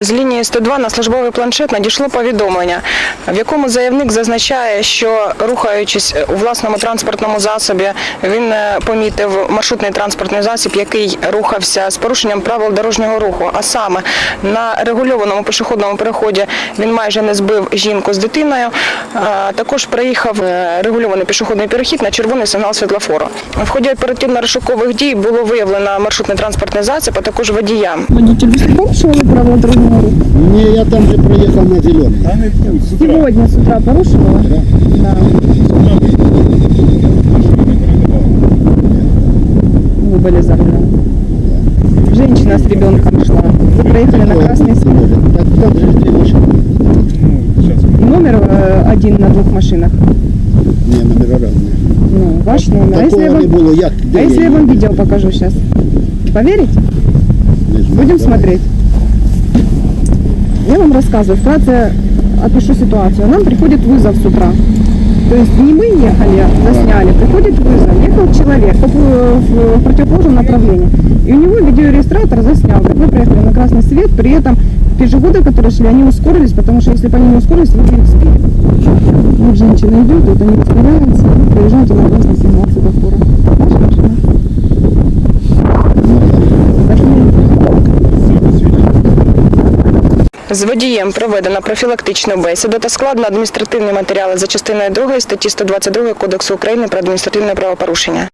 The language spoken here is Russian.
З лінії 102 на службовий планшет надійшло повідомлення, в якому заявник зазначає, що рухаючись у власному транспортному засобі, він е, помітив маршрутний транспортний засіб, який рухався з порушенням правил дорожнього руху. А саме на регульованому пішохідному переході він майже не збив жінку з дитиною. Також проїхав е, регульований пішохідний перехід на червоний сигнал світлофору. В ході оперативно-розшукових дій було виявлено маршрутний транспортний засіб, а також водія. Водитель, вы знаком, Не, я там же проехал на зеленый. Сегодня с утра порушила? Да. Вы были за рулем. Женщина с ребенком шла. Вы проехали на красный свет. Так как же ты машины? Номер э, один на двух машинах. Не, номера разные. Ну, ваш номер. А если я вам, было, як? а если я вам видео покажу сейчас? Поверите? Будем смотреть. Я вам рассказываю, вкратце опишу ситуацию. Нам приходит вызов с утра. То есть не мы ехали, засняли, приходит вызов. Ехал человек в противоположном направлении. И у него видеорегистратор заснял, как вы проехали на красный свет, при этом пешеходы, которые шли, они ускорились, потому что если бы они не ускорились, вы бы их сбили. Вот женщина идет, вот они ускоряются, проезжаете на красный З водієм проведено профілактичну бесіду та складно адміністративні матеріали за частиною 2 статті 122 Кодексу України про адміністративне правопорушення.